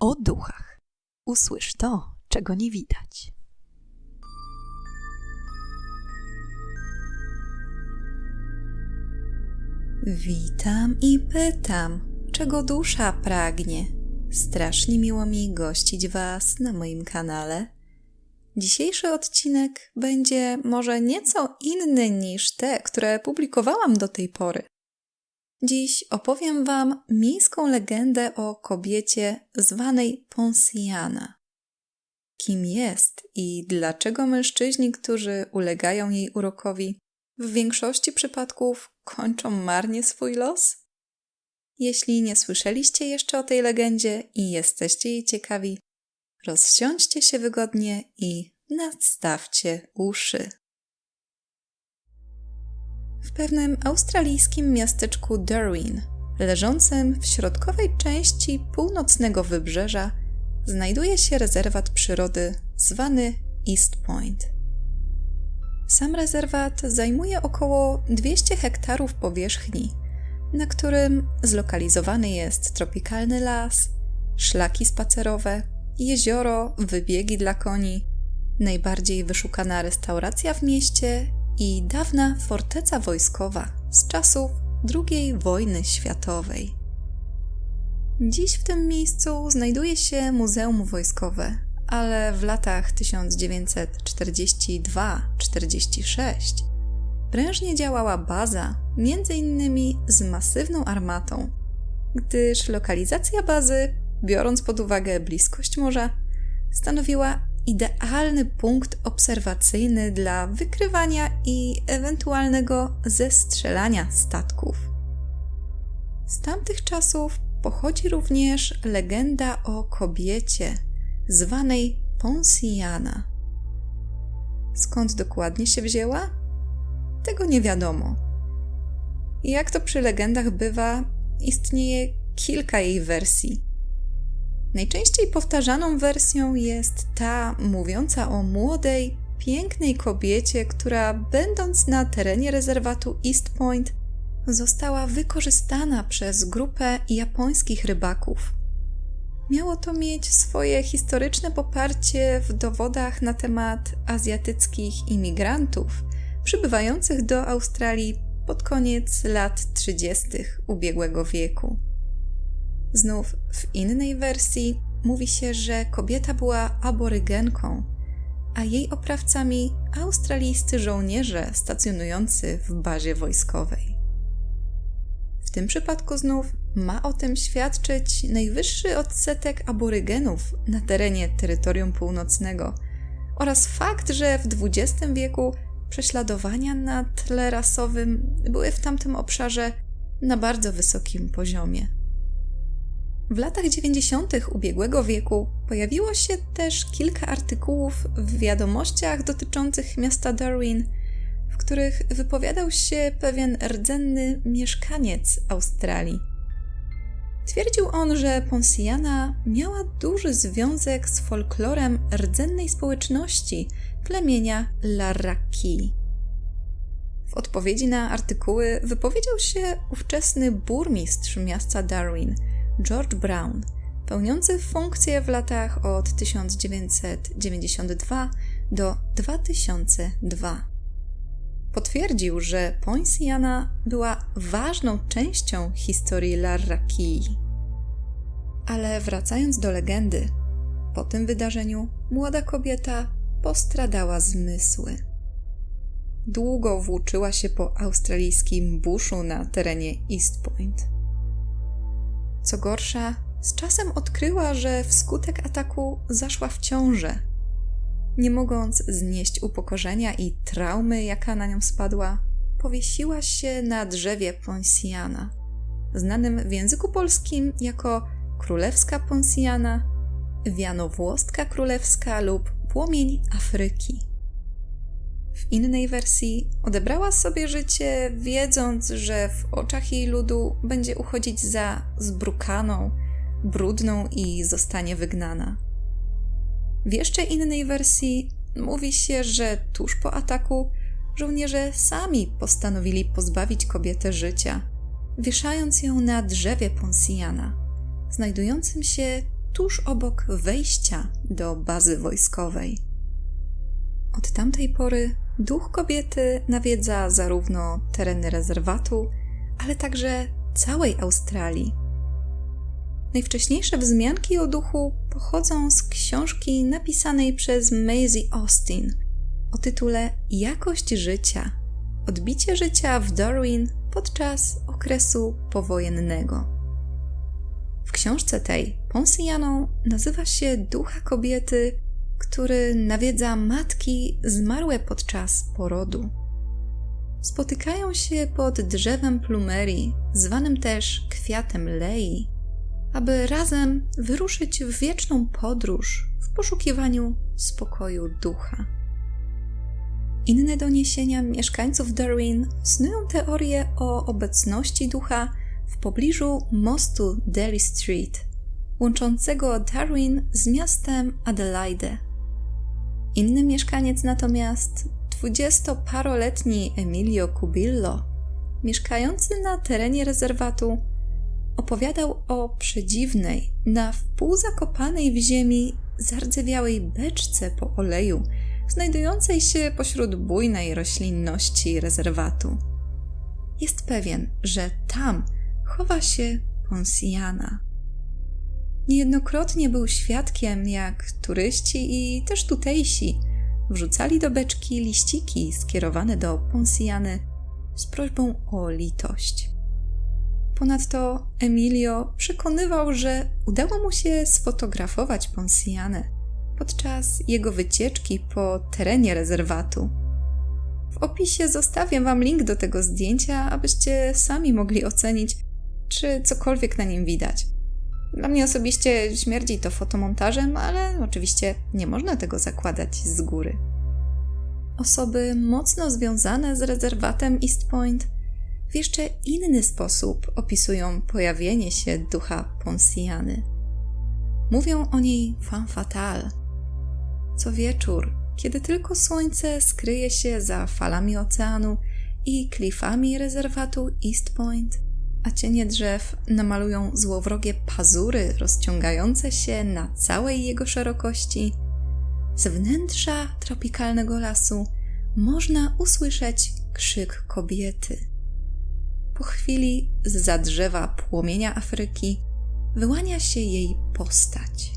o duchach. Usłysz to, czego nie widać. Witam i pytam, czego dusza pragnie. Strasznie miło mi gościć Was na moim kanale. Dzisiejszy odcinek będzie może nieco inny niż te, które publikowałam do tej pory. Dziś opowiem Wam miejską legendę o kobiecie zwanej Ponsiana. Kim jest i dlaczego mężczyźni, którzy ulegają jej urokowi, w większości przypadków kończą marnie swój los? Jeśli nie słyszeliście jeszcze o tej legendzie i jesteście jej ciekawi, rozsiądźcie się wygodnie i nadstawcie uszy. W pewnym australijskim miasteczku Darwin, leżącym w środkowej części północnego wybrzeża, znajduje się rezerwat przyrody zwany East Point. Sam rezerwat zajmuje około 200 hektarów powierzchni, na którym zlokalizowany jest tropikalny las, szlaki spacerowe, jezioro, wybiegi dla koni, najbardziej wyszukana restauracja w mieście i dawna forteca wojskowa z czasów II wojny światowej. Dziś w tym miejscu znajduje się Muzeum Wojskowe, ale w latach 1942-46 prężnie działała baza, innymi z masywną armatą, gdyż lokalizacja bazy, biorąc pod uwagę bliskość morza, stanowiła idealny punkt obserwacyjny dla wykrywania i ewentualnego zestrzelania statków. Z tamtych czasów pochodzi również legenda o kobiecie zwanej Ponsiana. Skąd dokładnie się wzięła? Tego nie wiadomo. Jak to przy legendach bywa, istnieje kilka jej wersji. Najczęściej powtarzaną wersją jest ta mówiąca o młodej, pięknej kobiecie, która, będąc na terenie rezerwatu East Point, została wykorzystana przez grupę japońskich rybaków. Miało to mieć swoje historyczne poparcie w dowodach na temat azjatyckich imigrantów przybywających do Australii pod koniec lat 30. ubiegłego wieku. Znów w innej wersji mówi się, że kobieta była aborygenką, a jej oprawcami australijscy żołnierze stacjonujący w bazie wojskowej. W tym przypadku znów ma o tym świadczyć najwyższy odsetek aborygenów na terenie terytorium północnego oraz fakt, że w XX wieku prześladowania na tle rasowym były w tamtym obszarze na bardzo wysokim poziomie. W latach 90. ubiegłego wieku pojawiło się też kilka artykułów w wiadomościach dotyczących miasta Darwin, w których wypowiadał się pewien rdzenny mieszkaniec Australii. Twierdził on, że Ponsiana miała duży związek z folklorem rdzennej społeczności plemienia Larraki. W odpowiedzi na artykuły wypowiedział się ówczesny burmistrz miasta Darwin – George Brown, pełniący funkcję w latach od 1992 do 2002. Potwierdził, że Poinciana była ważną częścią historii Larrakii. Ale wracając do legendy, po tym wydarzeniu młoda kobieta postradała zmysły. Długo włóczyła się po australijskim buszu na terenie East Point. Co gorsza, z czasem odkryła, że wskutek ataku zaszła w ciążę. Nie mogąc znieść upokorzenia i traumy, jaka na nią spadła, powiesiła się na drzewie Ponsiana, znanym w języku polskim jako królewska Ponsiana, wianowłostka królewska lub płomień Afryki. W innej wersji odebrała sobie życie, wiedząc, że w oczach jej ludu będzie uchodzić za zbrukaną, brudną i zostanie wygnana. W jeszcze innej wersji mówi się, że tuż po ataku żołnierze sami postanowili pozbawić kobietę życia, wieszając ją na drzewie Ponsiana, znajdującym się tuż obok wejścia do bazy wojskowej. Od tamtej pory duch kobiety nawiedza zarówno tereny rezerwatu, ale także całej Australii. Najwcześniejsze wzmianki o duchu pochodzą z książki napisanej przez Maisie Austin o tytule Jakość życia odbicie życia w Darwin podczas okresu powojennego. W książce tej Ponsianą nazywa się ducha kobiety, który nawiedza matki zmarłe podczas porodu. Spotykają się pod drzewem plumerii, zwanym też kwiatem lei, aby razem wyruszyć w wieczną podróż w poszukiwaniu spokoju ducha. Inne doniesienia mieszkańców Darwin snują teorię o obecności ducha w pobliżu mostu Daly Street, łączącego Darwin z miastem Adelaide. Inny mieszkaniec natomiast, dwudziestoparoletni Emilio Cubillo, mieszkający na terenie rezerwatu, opowiadał o przedziwnej, na wpół zakopanej w ziemi, zardzewiałej beczce po oleju, znajdującej się pośród bujnej roślinności rezerwatu. Jest pewien, że tam chowa się Ponsiana. Niejednokrotnie był świadkiem, jak turyści i też tutejsi wrzucali do beczki liściki skierowane do Ponsiany z prośbą o litość. Ponadto Emilio przekonywał, że udało mu się sfotografować Ponsianę podczas jego wycieczki po terenie rezerwatu. W opisie zostawię Wam link do tego zdjęcia, abyście sami mogli ocenić, czy cokolwiek na nim widać. Dla mnie osobiście śmierdzi to fotomontażem, ale oczywiście nie można tego zakładać z góry. Osoby mocno związane z rezerwatem East Point w jeszcze inny sposób opisują pojawienie się ducha Ponsiany. Mówią o niej femme fatale. Co wieczór, kiedy tylko słońce skryje się za falami oceanu i klifami rezerwatu East Point, a cienie drzew namalują złowrogie pazury rozciągające się na całej jego szerokości, z wnętrza tropikalnego lasu można usłyszeć krzyk kobiety. Po chwili z za drzewa płomienia Afryki wyłania się jej postać.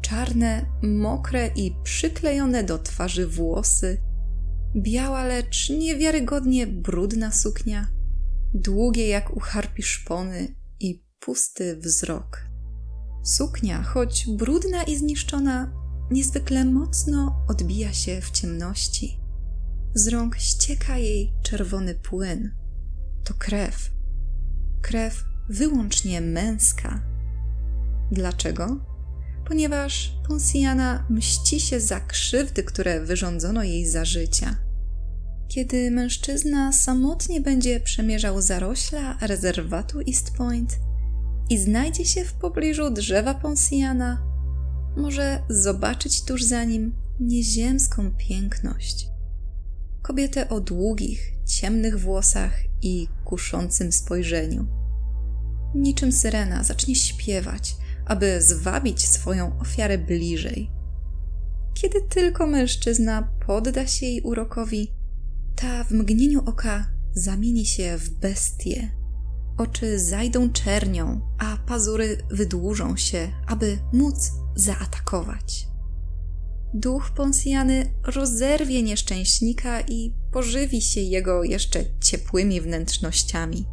Czarne, mokre i przyklejone do twarzy włosy, biała, lecz niewiarygodnie brudna suknia, długie jak u harpi szpony i pusty wzrok. Suknia, choć brudna i zniszczona, niezwykle mocno odbija się w ciemności. Z rąk ścieka jej czerwony płyn. To krew. Krew wyłącznie męska. Dlaczego? Ponieważ Ponsiana mści się za krzywdy, które wyrządzono jej za życia. Kiedy mężczyzna samotnie będzie przemierzał zarośla rezerwatu East Point i znajdzie się w pobliżu drzewa Ponsiana, może zobaczyć tuż za nim nieziemską piękność. Kobietę o długich, ciemnych włosach i kuszącym spojrzeniu. Niczym syrena zacznie śpiewać, aby zwabić swoją ofiarę bliżej. Kiedy tylko mężczyzna podda się jej urokowi, ta w mgnieniu oka zamieni się w bestię. Oczy zajdą czernią, a pazury wydłużą się, aby móc zaatakować. Duch Ponsjany rozerwie nieszczęśnika i pożywi się jego jeszcze ciepłymi wnętrznościami.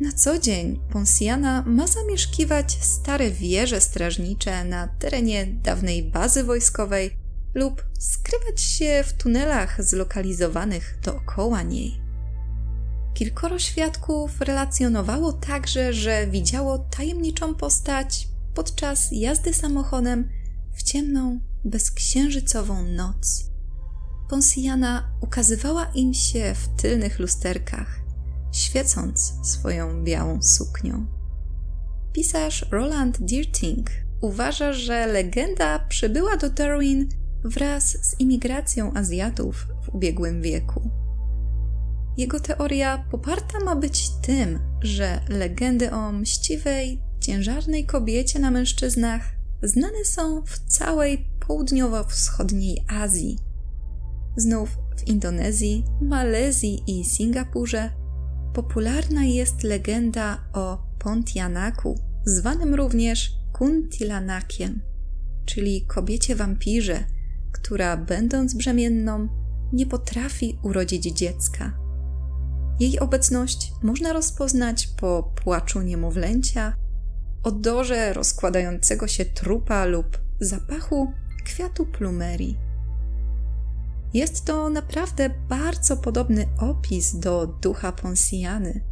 Na co dzień Ponsjana ma zamieszkiwać stare wieże strażnicze na terenie dawnej bazy wojskowej lub skrywać się w tunelach zlokalizowanych dookoła niej. Kilkoro świadków relacjonowało także, że widziało tajemniczą postać podczas jazdy samochodem w ciemną, bezksiężycową noc. Ponsjana ukazywała im się w tylnych lusterkach, świecąc swoją białą suknią. Pisarz Roland Deerting uważa, że legenda przybyła do Darwin wraz z imigracją Azjatów w ubiegłym wieku. Jego teoria poparta ma być tym, że legendy o mściwej, ciężarnej kobiecie na mężczyznach znane są w całej południowo-wschodniej Azji. Znów w Indonezji, Malezji i Singapurze popularna jest legenda o Pontianaku, zwanym również Kuntilanakiem, czyli kobiecie wampirze, która będąc brzemienną nie potrafi urodzić dziecka. Jej obecność można rozpoznać po płaczu niemowlęcia, odorze rozkładającego się trupa lub zapachu kwiatu plumerii. Jest to naprawdę bardzo podobny opis do ducha Ponsiany.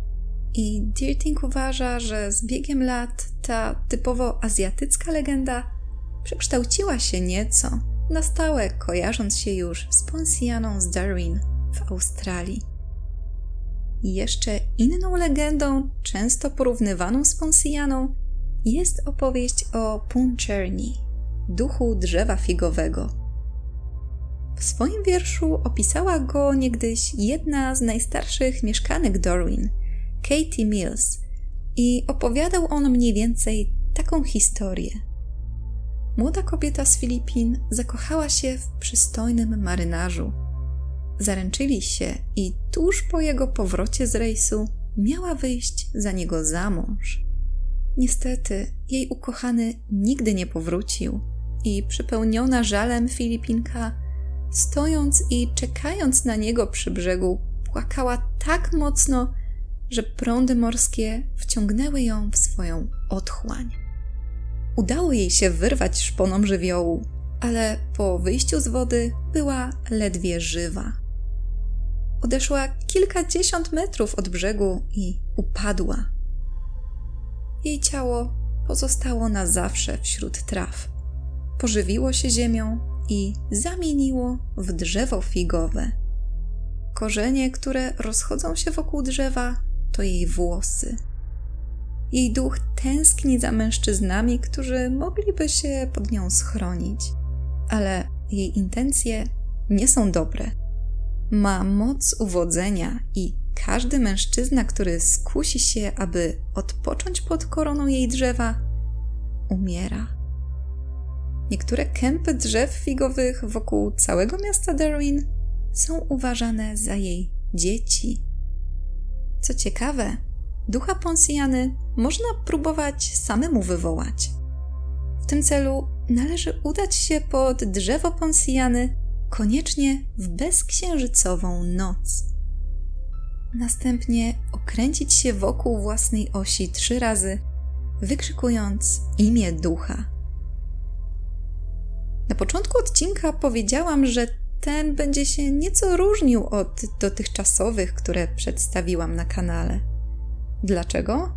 I Dirting uważa, że z biegiem lat ta typowo azjatycka legenda przekształciła się nieco, na stałe kojarząc się już z Ponsianą z Darwin w Australii. Jeszcze inną legendą, często porównywaną z Ponsianą, jest opowieść o Puncherni, duchu drzewa figowego. W swoim wierszu opisała go niegdyś jedna z najstarszych mieszkanek Darwin, Katie Mills, i opowiadał on mniej więcej taką historię. Młoda kobieta z Filipin zakochała się w przystojnym marynarzu. Zaręczyli się i tuż po jego powrocie z rejsu miała wyjść za niego za mąż. Niestety, jej ukochany nigdy nie powrócił i przypełniona żalem Filipinka, stojąc i czekając na niego przy brzegu, płakała tak mocno, że prądy morskie wciągnęły ją w swoją otchłań. Udało jej się wyrwać szponom żywiołu, ale po wyjściu z wody była ledwie żywa. Odeszła kilkadziesiąt metrów od brzegu i upadła. Jej ciało pozostało na zawsze wśród traw. Pożywiło się ziemią i zamieniło w drzewo figowe. Korzenie, które rozchodzą się wokół drzewa, to jej włosy. Jej duch tęskni za mężczyznami, którzy mogliby się pod nią schronić, ale jej intencje nie są dobre. Ma moc uwodzenia i każdy mężczyzna, który skusi się, aby odpocząć pod koroną jej drzewa, umiera. Niektóre kępy drzew figowych wokół całego miasta Darwin są uważane za jej dzieci. Co ciekawe, ducha Ponsjany można próbować samemu wywołać. W tym celu należy udać się pod drzewo Ponsjany koniecznie w bezksiężycową noc. Następnie okręcić się wokół własnej osi trzy razy, wykrzykując imię ducha. Na początku odcinka powiedziałam, że ten będzie się nieco różnił od dotychczasowych, które przedstawiłam na kanale. Dlaczego?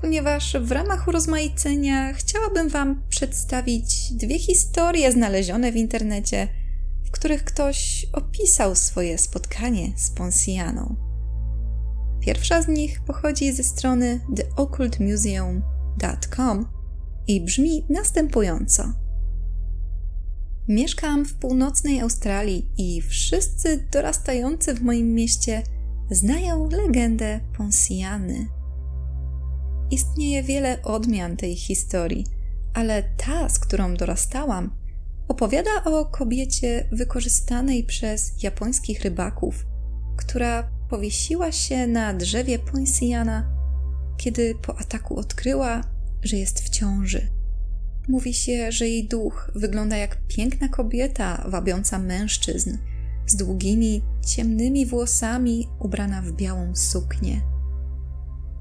Ponieważ w ramach urozmaicenia chciałabym Wam przedstawić dwie historie znalezione w internecie, w których ktoś opisał swoje spotkanie z Ponsianą. Pierwsza z nich pochodzi ze strony theoccultmuseum.com i brzmi następująco. Mieszkam w północnej Australii i wszyscy dorastający w moim mieście znają legendę Ponsiany. Istnieje wiele odmian tej historii, ale ta, z którą dorastałam, opowiada o kobiecie wykorzystanej przez japońskich rybaków, która powiesiła się na drzewie Ponsiana, kiedy po ataku odkryła, że jest w ciąży. Mówi się, że jej duch wygląda jak piękna kobieta wabiąca mężczyzn, z długimi, ciemnymi włosami, ubrana w białą suknię.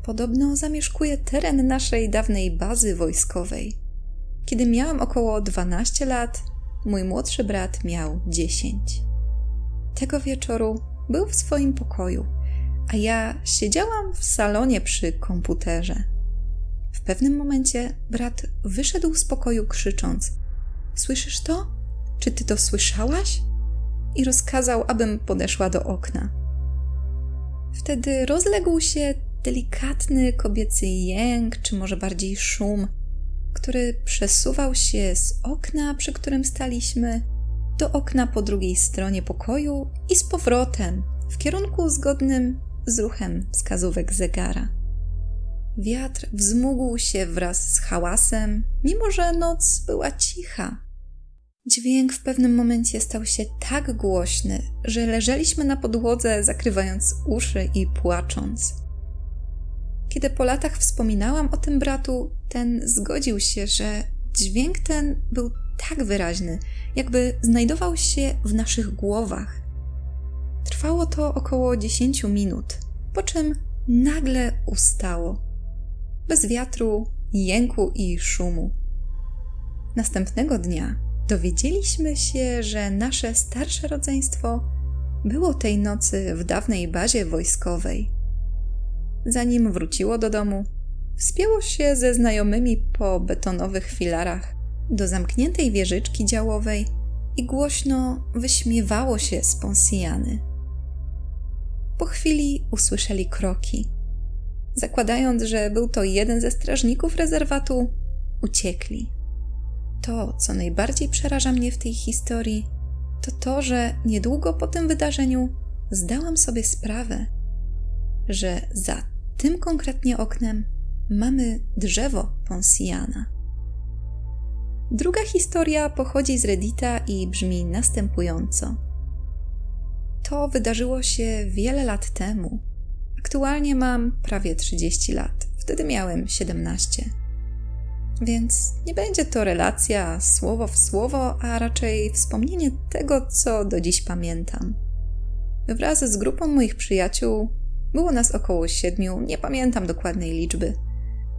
Podobno zamieszkuje teren naszej dawnej bazy wojskowej. Kiedy miałam około 12 lat, mój młodszy brat miał 10. Tego wieczoru był w swoim pokoju, a ja siedziałam w salonie przy komputerze. W pewnym momencie brat wyszedł z pokoju krzycząc: Słyszysz to? Czy ty to słyszałaś? I rozkazał, abym podeszła do okna. Wtedy rozległ się delikatny kobiecy jęk, czy może bardziej szum, który przesuwał się z okna, przy którym staliśmy, do okna po drugiej stronie pokoju i z powrotem w kierunku zgodnym z ruchem wskazówek zegara. Wiatr wzmógł się wraz z hałasem, mimo że noc była cicha. Dźwięk w pewnym momencie stał się tak głośny, że leżeliśmy na podłodze, zakrywając uszy i płacząc. Kiedy po latach wspominałam o tym bratu, ten zgodził się, że dźwięk ten był tak wyraźny, jakby znajdował się w naszych głowach. Trwało to około 10 minut, po czym nagle ustało. Bez wiatru, jęku i szumu. Następnego dnia dowiedzieliśmy się, że nasze starsze rodzeństwo było tej nocy w dawnej bazie wojskowej. Zanim wróciło do domu, wspięło się ze znajomymi po betonowych filarach do zamkniętej wieżyczki działowej i głośno wyśmiewało się z Ponsjany. Po chwili usłyszeli kroki. Zakładając, że był to jeden ze strażników rezerwatu, uciekli. To, co najbardziej przeraża mnie w tej historii, to to, że niedługo po tym wydarzeniu zdałam sobie sprawę, że za tym konkretnie oknem mamy drzewo Ponsjana. Druga historia pochodzi z Reddita i brzmi następująco. To wydarzyło się wiele lat temu. Aktualnie mam prawie 30 lat, wtedy miałem 17. Więc nie będzie to relacja słowo w słowo, a raczej wspomnienie tego, co do dziś pamiętam. Wraz z grupą moich przyjaciół było nas około siedmiu, nie pamiętam dokładnej liczby.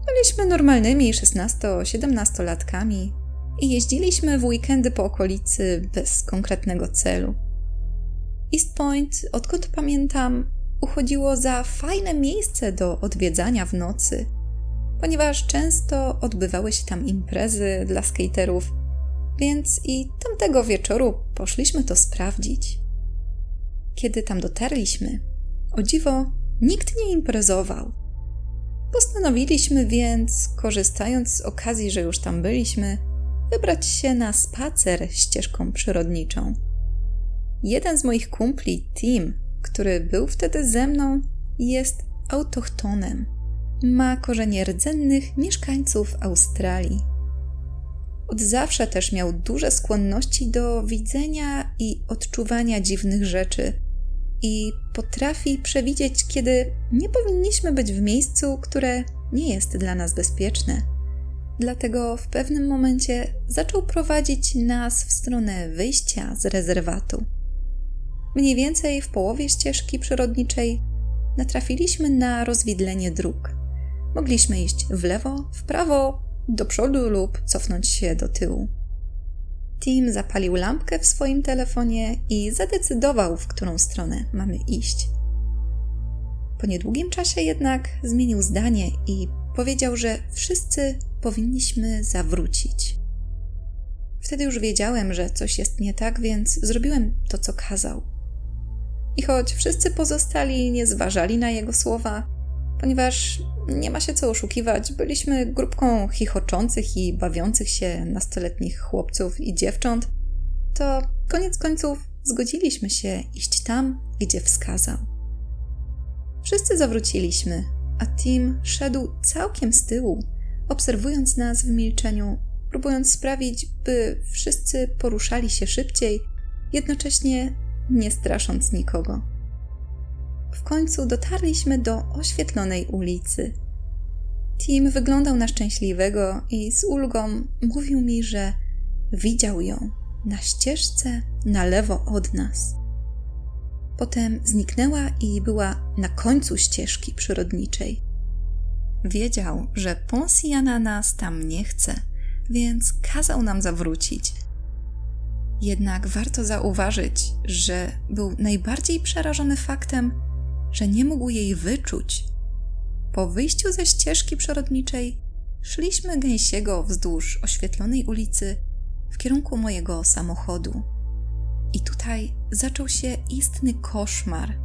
Byliśmy normalnymi 16-17-latkami i jeździliśmy w weekendy po okolicy bez konkretnego celu. East Point, odkąd pamiętam, uchodziło za fajne miejsce do odwiedzania w nocy, ponieważ często odbywały się tam imprezy dla skaterów, więc i tamtego wieczoru poszliśmy to sprawdzić. Kiedy tam dotarliśmy, o dziwo, nikt nie imprezował. Postanowiliśmy więc, korzystając z okazji, że już tam byliśmy, wybrać się na spacer ścieżką przyrodniczą. Jeden z moich kumpli, Tim, który był wtedy ze mną, jest autochtonem. Ma korzenie rdzennych mieszkańców Australii. Od zawsze też miał duże skłonności do widzenia i odczuwania dziwnych rzeczy i potrafi przewidzieć, kiedy nie powinniśmy być w miejscu, które nie jest dla nas bezpieczne. Dlatego w pewnym momencie zaczął prowadzić nas w stronę wyjścia z rezerwatu. Mniej więcej w połowie ścieżki przyrodniczej natrafiliśmy na rozwidlenie dróg. Mogliśmy iść w lewo, w prawo, do przodu lub cofnąć się do tyłu. Tim zapalił lampkę w swoim telefonie i zadecydował, w którą stronę mamy iść. Po niedługim czasie jednak zmienił zdanie i powiedział, że wszyscy powinniśmy zawrócić. Wtedy już wiedziałem, że coś jest nie tak, więc zrobiłem to, co kazał. I choć wszyscy pozostali nie zważali na jego słowa, ponieważ nie ma się co oszukiwać, byliśmy grupką chichoczących i bawiących się nastoletnich chłopców i dziewcząt, to koniec końców zgodziliśmy się iść tam, gdzie wskazał. Wszyscy zawróciliśmy, a Tim szedł całkiem z tyłu, obserwując nas w milczeniu, próbując sprawić, by wszyscy poruszali się szybciej, jednocześnie nie strasząc nikogo. W końcu dotarliśmy do oświetlonej ulicy. Tim wyglądał na szczęśliwego i z ulgą mówił mi, że widział ją na ścieżce na lewo od nas. Potem zniknęła i była na końcu ścieżki przyrodniczej. Wiedział, że Ponsjana nas tam nie chce, więc kazał nam zawrócić. Jednak warto zauważyć, że był najbardziej przerażony faktem, że nie mógł jej wyczuć. Po wyjściu ze ścieżki przyrodniczej szliśmy gęsiego wzdłuż oświetlonej ulicy w kierunku mojego samochodu. I tutaj zaczął się istny koszmar.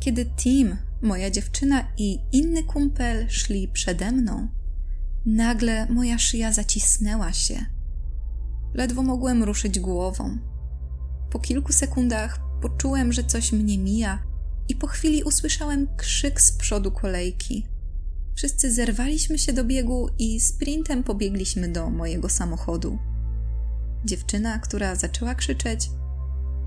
Kiedy Tim, moja dziewczyna i inny kumpel szli przede mną, nagle moja szyja zacisnęła się. Ledwo mogłem ruszyć głową. Po kilku sekundach poczułem, że coś mnie mija, i po chwili usłyszałem krzyk z przodu kolejki. Wszyscy zerwaliśmy się do biegu i sprintem pobiegliśmy do mojego samochodu. Dziewczyna, która zaczęła krzyczeć,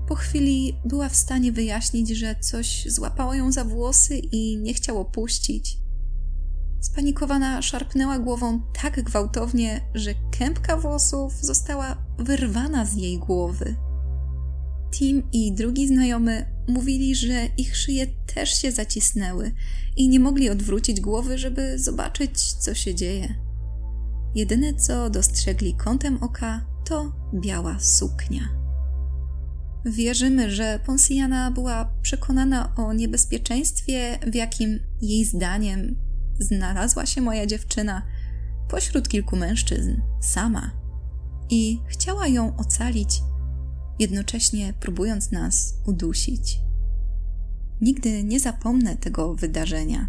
po chwili była w stanie wyjaśnić, że coś złapało ją za włosy i nie chciało puścić. Spanikowana szarpnęła głową tak gwałtownie, że kępka włosów została wyrwana z jej głowy. Tim i drugi znajomy mówili, że ich szyje też się zacisnęły i nie mogli odwrócić głowy, żeby zobaczyć, co się dzieje. Jedyne, co dostrzegli kątem oka, to biała suknia. Wierzymy, że Ponsiana była przekonana o niebezpieczeństwie, w jakim jej zdaniem znalazła się moja dziewczyna pośród kilku mężczyzn, sama. I chciała ją ocalić, jednocześnie próbując nas udusić. Nigdy nie zapomnę tego wydarzenia.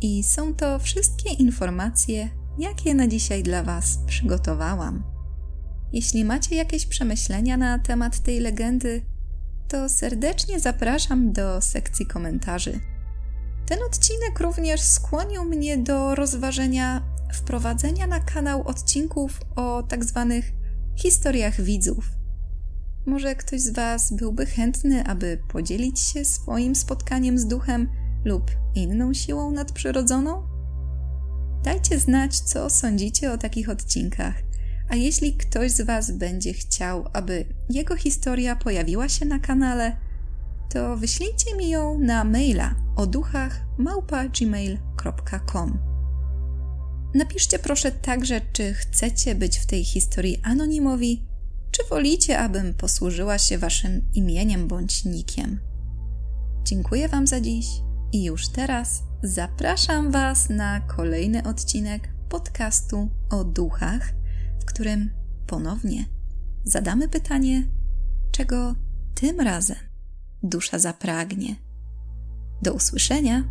I są to wszystkie informacje, jakie na dzisiaj dla Was przygotowałam. Jeśli macie jakieś przemyślenia na temat tej legendy, to serdecznie zapraszam do sekcji komentarzy. Ten odcinek również skłonił mnie do rozważenia wprowadzenia na kanał odcinków o tak zwanych historiach widzów. Może ktoś z Was byłby chętny, aby podzielić się swoim spotkaniem z duchem lub inną siłą nadprzyrodzoną? Dajcie znać, co sądzicie o takich odcinkach. A jeśli ktoś z Was będzie chciał, aby jego historia pojawiła się na kanale, to wyślijcie mi ją na maila o duchach. Napiszcie proszę także, czy chcecie być w tej historii anonimowi, czy wolicie, abym posłużyła się Waszym imieniem bądź nikiem. Dziękuję Wam za dziś i już teraz zapraszam Was na kolejny odcinek podcastu o duchach, w którym ponownie zadamy pytanie, czego tym razem dusza zapragnie. Do usłyszenia